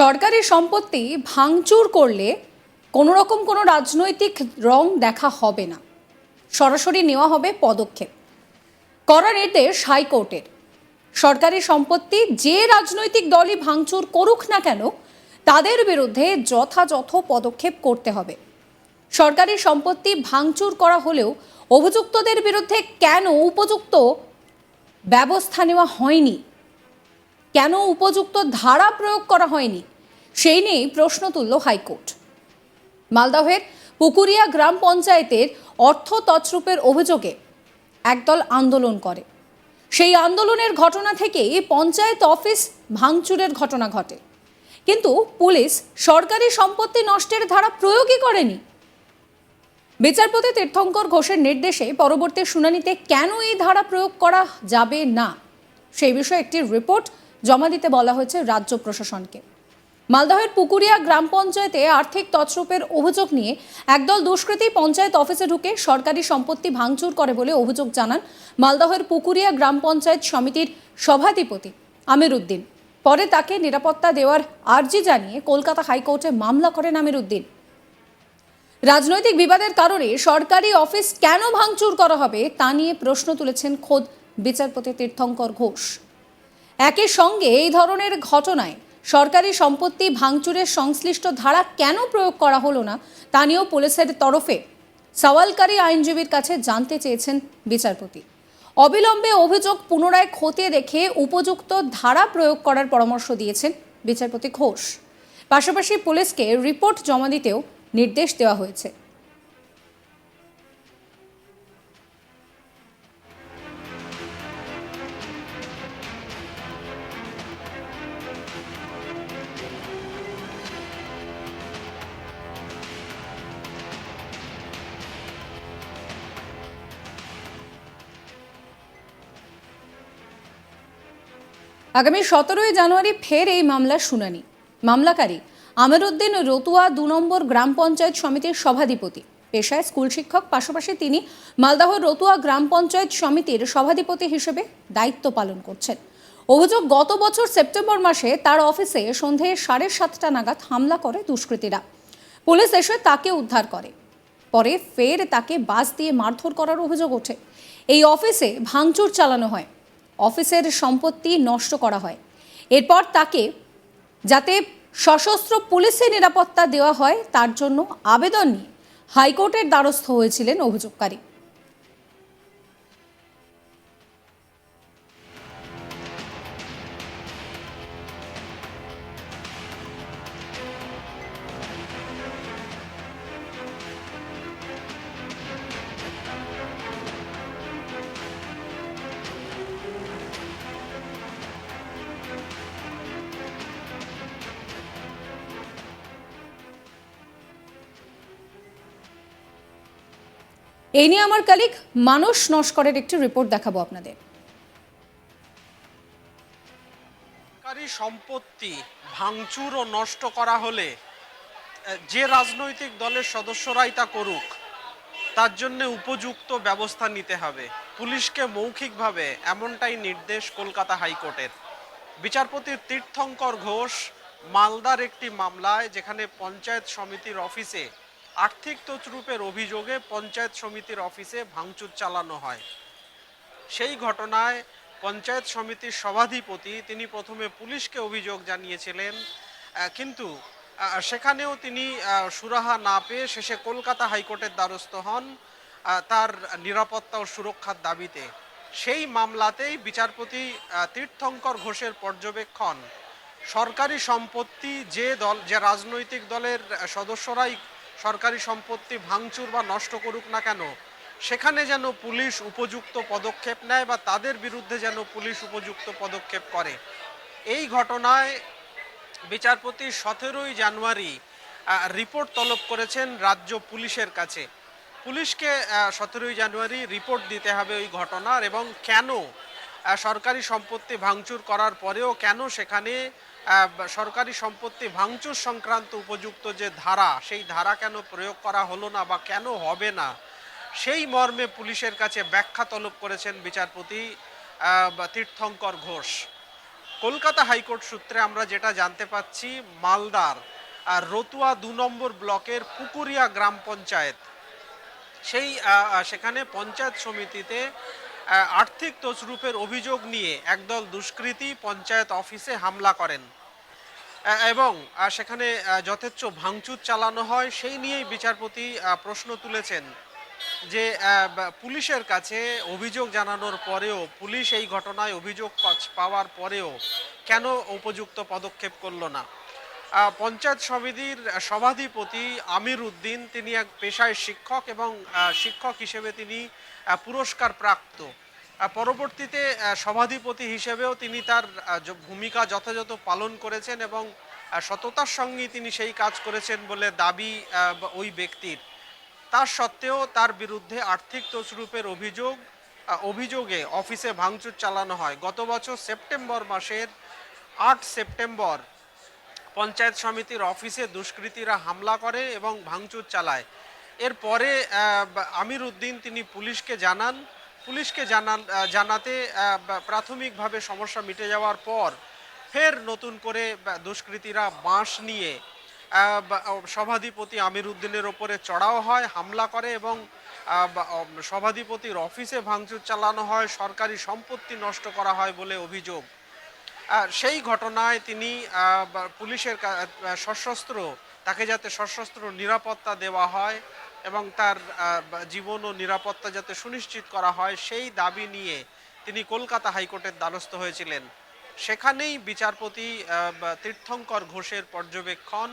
সরকারি সম্পত্তি ভাঙচুর করলে কোনো রকম কোনো রাজনৈতিক রং দেখা হবে না। সরাসরি নেওয়া হবে পদক্ষেপ। করা নির্দেশ হাইকোর্টের। সরকারি সম্পত্তি যে রাজনৈতিক দলই ভাঙচুর করুক না কেন, তাদের বিরুদ্ধে যথাযথ পদক্ষেপ করতে হবে। সরকারি সম্পত্তি ভাঙচুর করা হলেও অভিযুক্তদের বিরুদ্ধে কেন উপযুক্ত ব্যবস্থা নেওয়া হয়নি? কেন উপযুক্ত ধারা প্রয়োগ করা হয়নি? সেই নিয়েই প্রশ্ন তুলল হাইকোর্ট। মালদহের পুকুরিয়া গ্রাম পঞ্চায়েতের অর্থ তছরূপের অভিযোগে একদল আন্দোলন করে। সেই আন্দোলনের ঘটনা থেকেই পঞ্চায়েত অফিস ভাঙচুরের ঘটনা ঘটে। কিন্তু পুলিশ সরকারি সম্পত্তি নষ্টের ধারা প্রয়োগই করেনি। বিচারপতি তীর্থঙ্কর ঘোষের নির্দেশে পরবর্তী শুনানিতে কেন এই ধারা প্রয়োগ করা যাবে না? সেই বিষয়ে একটি রিপোর্ট জমা দিতে বলা হয়েছে রাজ্য প্রশাসনকে। মালদহের পুকুরিয়া গ্রাম পঞ্চায়েতে আর্থিক তছরূপের অভিযোগ নিয়ে একদল দুষ্কৃতী পঞ্চায়েত অফিসে ঢুকে সরকারি সম্পত্তি ভাঙচুর করে বলে অভিযোগ জানান মালদহের পুকুরিয়া গ্রাম পঞ্চায়েত সমিতির সভাধিপতি আমির উদ্দিন পরে তাকে নিরাপত্তা দেওয়ার আর্জি জানিয়ে কলকাতা হাইকোর্টে মামলা করেন আমির উদ্দিন রাজনৈতিক বিবাদের কারণে সরকারি অফিস কেন ভাঙচুর করা হবে তা নিয়ে প্রশ্ন তুলেছেন খোদ বিচারপতি তীর্থঙ্কর ঘোষ। একই সঙ্গে এই ধরনের ঘটনায় সরকারি সম্পত্তি ভাঙচুরের সংশ্লিষ্ট ধারা কেন প্রয়োগ করা হলো না, তা নিয়েও পুলিশের তরফে সওয়ালকারী আইনজীবীর কাছে জানতে চেয়েছেন বিচারপতি। অবিলম্বে অভিযোগ পুনরায় খতিয়ে দেখে উপযুক্ত ধারা প্রয়োগ করার পরামর্শ দিয়েছেন বিচারপতি ঘোষ। পাশাপাশি পুলিশকে রিপোর্ট জমা দিতেও নির্দেশ দেওয়া হয়েছে। আগামী সতেরোই জানুয়ারি ফের এই মামলার শুনানি। মামলাকারী আমিরুদ্দিন রতুয়া দু নম্বর গ্রাম পঞ্চায়েত সমিতির সভাধিপতি। পেশায় স্কুল শিক্ষক, পাশাপাশি তিনি মালদহ রতুয়া গ্রাম পঞ্চায়েত সমিতির সভাধিপতি হিসেবে দায়িত্ব পালন করছেন। অভিযোগ, গত বছর সেপ্টেম্বর মাসে তার অফিসে সন্ধে সাড়ে সাতটা নাগাদ হামলা করে দুষ্কৃতীরা। পুলিশ এসে তাকে উদ্ধার করে। পরে ফের তাকে বাস দিয়ে মারধর করার অভিযোগ ওঠে। এই অফিসে ভাঙচুর চালানো হয়। অফিসের সম্পত্তি নষ্ট করা হয়। এরপর তাকে যাতে সশস্ত্র পুলিশের নিরাপত্তা দেওয়া হয়, তার জন্য আবেদন নিয়ে হাইকোর্টের দ্বারস্থ হয়েছিলেন অভিযোগকারী। এই নিয়ে আমার কালিক মানস নস্করের একটি রিপোর্ট দেখাবো আপনাদের। সরকারি সম্পত্তি ভাঙচুর ও নষ্ট করা হলে যে রাজনৈতিক দলের সদস্যরাই তা করুক, তার জন্য উপযুক্ত ব্যবস্থা নিতে হবে। পুলিশকে মৌখিকভাবে এমনটাই নির্দেশ কলকাতা হাইকোর্টের। বিচারপতি তীর্থঙ্কর ঘোষ মালদার একটি মামলায়, যেখানে পঞ্চায়েত সমিতির অফিসে আর্থিক তছরূপের অভিযোগে পঞ্চায়েত সমিতির অফিসে ভাঙচুর চালানো হয়। সেই ঘটনায় পঞ্চায়েত সমিতির সভাধিপতি তিনি প্রথমে পুলিশকে অভিযোগ জানিয়েছিলেন কিন্তু সেখানেও তিনি সুরাহা না পেয়ে শেষে কলকাতা হাইকোর্টের দ্বারস্থ হন তার নিরাপত্তা ও সুরক্ষার দাবিতে। সেই মামলাতেই বিচারপতি তীর্থঙ্কর ঘোষের পর্যবেক্ষণ। সরকারি সম্পত্তি যে দল, যে রাজনৈতিক দলের সদস্যরাই সরকারি সম্পত্তি ভাঙচুর বা নষ্ট করুক না কেন, সেখানে যেন পুলিশ উপযুক্ত পদক্ষেপ নেয় বা তাদের বিরুদ্ধে যেন পুলিশ উপযুক্ত পদক্ষেপ করে। এই ঘটনায় বিচারপতি সতেরোই জানুয়ারি রিপোর্ট তলব করেছেন রাজ্য পুলিশের কাছে। পুলিশকে সতেরোই জানুয়ারি রিপোর্ট দিতে হবে ওই ঘটনার এবং কেন সরকারি সম্পত্তি ভাঙচুর করার পরেও কেন সেখানে সরকারি সম্পত্তি ভাঙচুর সংক্রান্ত উপযুক্ত যে ধারা সেই ধারা কেন প্রয়োগ করা হলো না বা কেন হবে না সেই মর্মে পুলিশের কাছে ব্যাখ্যা তলব করেছেন বিচারপতি তীর্থঙ্কর ঘোষ। কলকাতা হাইকোর্ট সূত্রে আমরা যেটা জানতে পাচ্ছি মালদার আহ, রতুয়া দু নম্বর ব্লকের পুকুরিয়া গ্রাম পঞ্চায়েত। সেই সেখানে পঞ্চায়েত সমিতিতে আর্থিক তছরূপের অভিযোগ নিয়ে একদল দুষ্কৃতী পঞ্চায়েত অফিসে হামলা করেন। এবং সেখানে যথেচ্ছ ভাঙচুর চালানো হয়, সেই নিয়েই বিচারপতি প্রশ্ন তুলেছেন যে পুলিশের কাছে অভিযোগ জানানোর পরেও, পুলিশ এই ঘটনায় অভিযোগ পাওয়ার পরেও কেন উপযুক্ত পদক্ষেপ করল না? পঞ্চায়েত সমিতির সভাধিপতি আমির উদ্দিন, তিনি এক পেশায় শিক্ষক এবং শিক্ষক হিসেবে তিনি পুরস্কার প্রাপ্ত। পরবর্তীতে সভাধিপতি হিসেবেও তিনি তার ভূমিকা যথাযথ পালন করেছেন এবং সততার সঙ্গেই তিনি সেই কাজ করেছেন বলে দাবি ওই ব্যক্তির। তার সত্ত্বেও তার বিরুদ্ধে আর্থিক তছরূপের অভিযোগ অভিযোগে অফিসে ভাঙচুর চালানো হয়। গত বছর সেপ্টেম্বর মাসের আট সেপ্টেম্বর পঞ্চায়েত সমিতির অফিসে দুষ্কৃতীরা হামলা করে এবং ভাঙচুর চালায়। এরপরে আমির উদ্দিন তিনি পুলিশকে জানান। পুলিশকে জানান জানাতে প্রাথমিকভাবে সমস্যা মিটে যাওয়ার পর ফের নতুন করে দুষ্কৃতীরা বাঁশ নিয়ে সভাধিপতি আমির উদ্দিনের ওপরে চড়াও হয়, হামলা করে এবং সভাধিপতির অফিসে ভাঙচুর চালানো হয়, সরকারি সম্পত্তি নষ্ট করা হয় বলে অভিযোগ। সেই ঘটনায় তিনি পুলিশের সশস্ত্র, তাকে যাতে সশস্ত্র নিরাপত্তা দেওয়া হয় এবং তার জীবন ও নিরাপত্তা যাতে সুনিশ্চিত করা হয়, সেই দাবি নিয়ে তিনি কলকাতা হাইকোর্টের দ্বারস্থ হয়েছিলেন। সেখানেই বিচারপতি তীর্থঙ্কর ঘোষের পর্যবেক্ষণ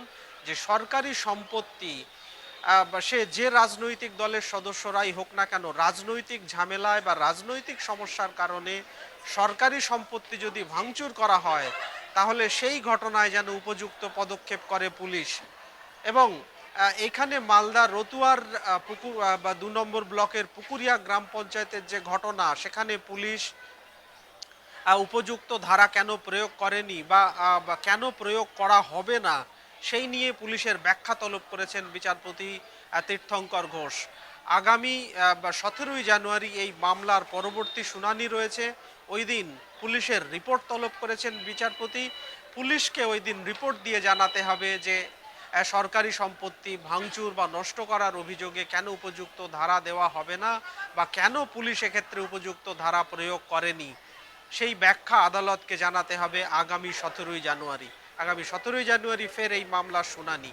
যে সরকারি সম্পত্তি সে যে রাজনৈতিক দলের সদস্যরাই হোক না কেন, রাজনৈতিক ঝামেলায় বা রাজনৈতিক সমস্যার কারণে সরকারি সম্পত্তি যদি ভাঙচুর করা হয়, তাহলে সেই ঘটনায় যেন উপযুক্ত পদক্ষেপ করে পুলিশ। এবং এখানে মালদা রতুয়ার পুকুর বা দু নম্বর ব্লকের পুকুরিয়া গ্রাম পঞ্চায়েতের যে ঘটনা, সেখানে পুলিশ উপযুক্ত ধারা কেন প্রয়োগ করেনি বা কেন প্রয়োগ করা হবে না সেই নিয়ে পুলিশের ব্যাখ্যা তলব করেছেন বিচারপতি তীর্থঙ্কর ঘোষ। আগামী সতেরোই জানুয়ারি এই মামলার পরবর্তী শুনানি রয়েছে। ওই দিন পুলিশের রিপোর্ট তলব করেছেন বিচারপতি। পুলিশকে ওই দিন রিপোর্ট দিয়ে জানাতে হবে যে সরকারি সম্পত্তি ভাঙচুর বা নষ্ট করার অভিযোগে কেন উপযুক্ত ধারা দেওয়া হবে না বা কেন পুলিশ এক্ষেত্রে উপযুক্ত ধারা প্রয়োগ করেনি। সেই ব্যাখ্যা আদালতকে জানাতে হবে আগামী সতেরোই জানুয়ারি। আগামী সতেরোই জানুয়ারি ফের এই মামলার শুনানি।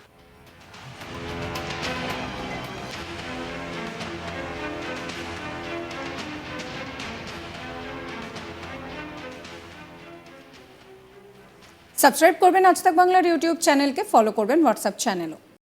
সাবস্ক্রাইব করবেন আজ তাক বাংলার ইউটিউব চ্যানেলকে ফলো করবেন হোয়াটসঅ্যাপ চ্যানেলও।